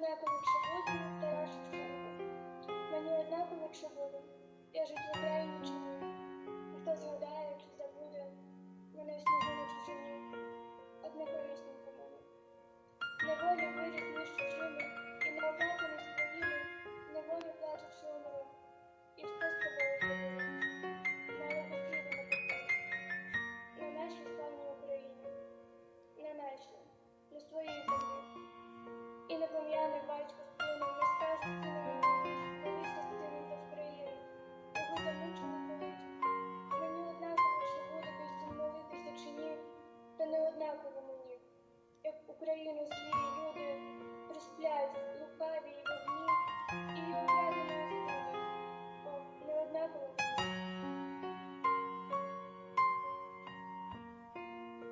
однаково, чи буду Шевченко. Мені однаково, чи буду. Я жить в Україні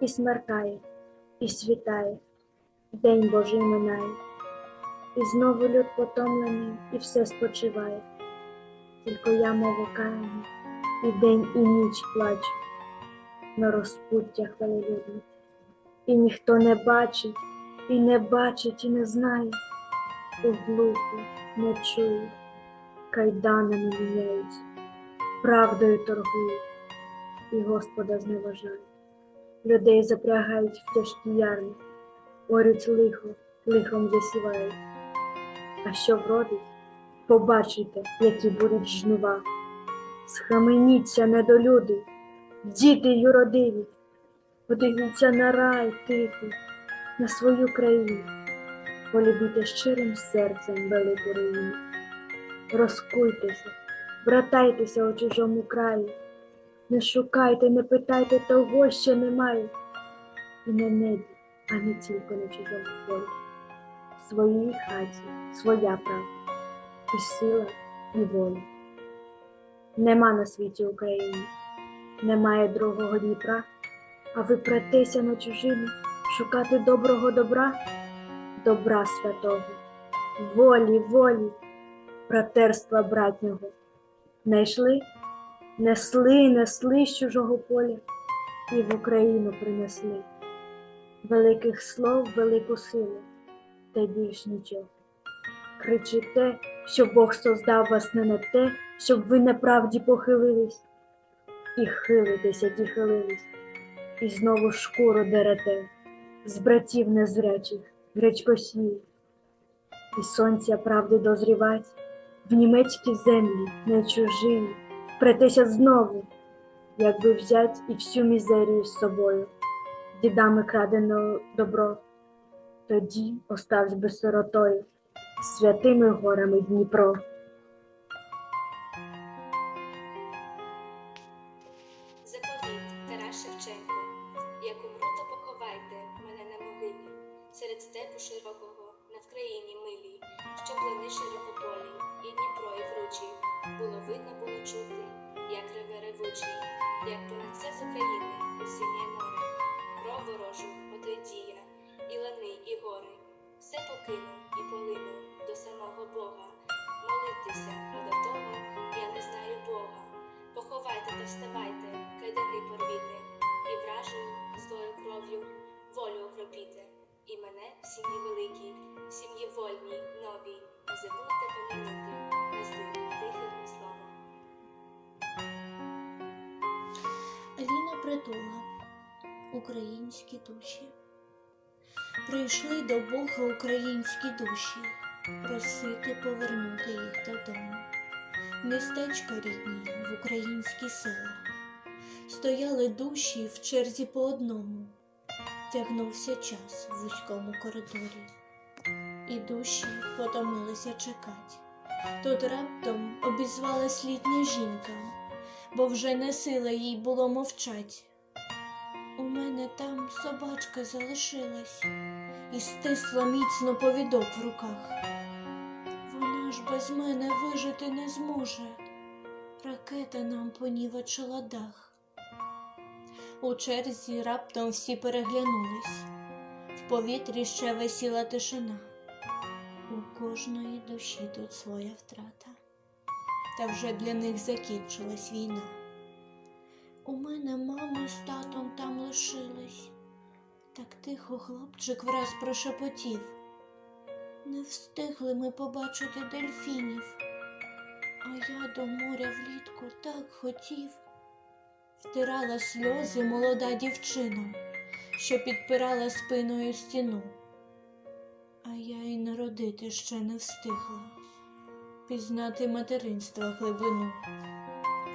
І смеркає, і світає, день Божий минає, і знову люд потомлений, і все спочиває. Тільки я, мов окаяння, і день, і ніч плачу. На розпуттях велелюдних. І ніхто не бачить, і не бачить, і не знає, у глуху не чує, кайданами міняються, правдою торгують, і Господа зневажають. Людей запрягають в тяжкі ярни, орють лихо, лихом засівають. А що вродить, побачите, які будуть жнива. Схаменіться, недолюди, діти юродиві, подивіться на рай тихий, на свою країну, полюбіте щирим серцем велику руїну. Розкуйтеся, братайтеся у чужому краї. Не шукайте, не питайте того, що немає. І на небі, а не тільки на чужому полі. В своїй хаті своя правда, і сила, і воля. Нема на світі України, немає другого Дніпра, а ви претеся на чужину шукати доброго добра, добра святого, волі, волі, братерства братнього. Найшли? Несли, несли з чужого поля і в Україну принесли. Великих слов, велику силу, та більш нічого. Кричите, що Бог создав вас не на те, щоб ви неправді похилились, і хилитеся, і хилились, і знову шкуру дерете з братів незрячих, гречкосів, і сонця правди дозрівать в німецькі землі, не чужі претеся знову, якби взять і всю мізерію з собою, дідами крадене добро, тоді оставсь би сиротою, святими горами Дніпро. Заповіт Тарас Шевченко. Як умру, поховайте мене на могилі, серед степу широкого, на Вкраїні милій, що плани широкополі, і Дніпро, і вручі. Було видно, було чути, як реве ревучий, як понесе з України у синє море. Кров ворожу отойдія, і лани, і гори. Все покину і полину до самого Бога. Молитися, а до того я не знаю Бога. Поховайте та вставайте, Притула Українські душі. Прийшли до Бога українські душі, просити повернути їх додому. Містечка рідні в українські села. Стояли душі в черзі по одному. Тягнувся час в вузькому коридорі, і душі потомилися чекать. Тут раптом обізвалась літня жінка, бо вже не сила їй було мовчать. У мене там собачка залишилась і стисла міцно повідок в руках. Вона ж без мене вижити не зможе. Ракета нам понівечила дах. У черзі раптом всі переглянулись. В повітрі ще висіла тишина. У кожної душі тут своя втрата. Та вже для них закінчилась війна. У мене мама з татом там лишились. Так тихо хлопчик враз прошепотів. Не встигли ми побачити дельфінів, а я до моря влітку так хотів. Втирала сльози молода дівчина, що підпирала спиною стіну. А я й народити ще не встигла пізнати материнства глибину.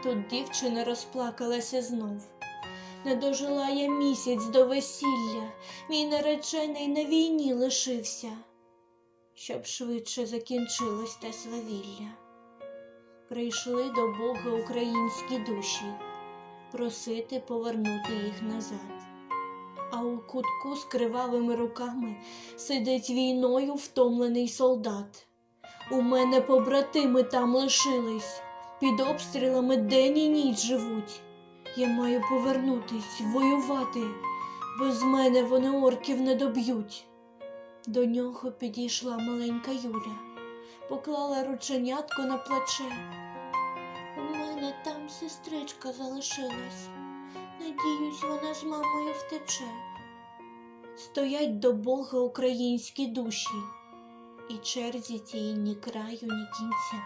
Тут дівчина розплакалася знов. Не дожила я місяць до весілля, мій наречений на війні лишився, щоб швидше закінчилось те свавілля. Прийшли до Бога українські душі, просити повернути їх назад. А у кутку з кривавими руками сидить війною втомлений солдат. У мене побратими там лишились, під обстрілами день і ніч живуть. Я маю повернутись, воювати, без мене вони орків не доб'ють. До нього підійшла маленька Юля, поклала рученятко на плече. У мене там сестричка залишилась. Надіюсь, вона з мамою втече. Стоять до Бога українські душі, і черзі тій ні краю, ні кінця.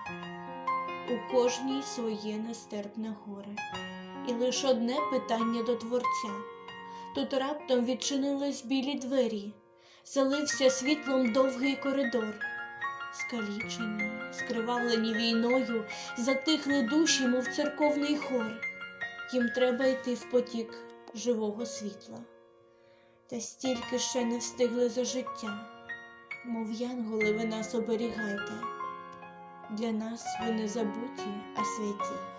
У кожній своє нестерпне горе, і лиш одне питання до Творця. Тут раптом відчинились білі двері, залився світлом довгий коридор. Скалічені, скривавлені війною, затихли душі, мов церковний хор. Їм треба йти в потік живого світла. Та стільки ще не встигли за життя, мов янголи ви нас оберігайте. Для нас ви не забуті, а святі.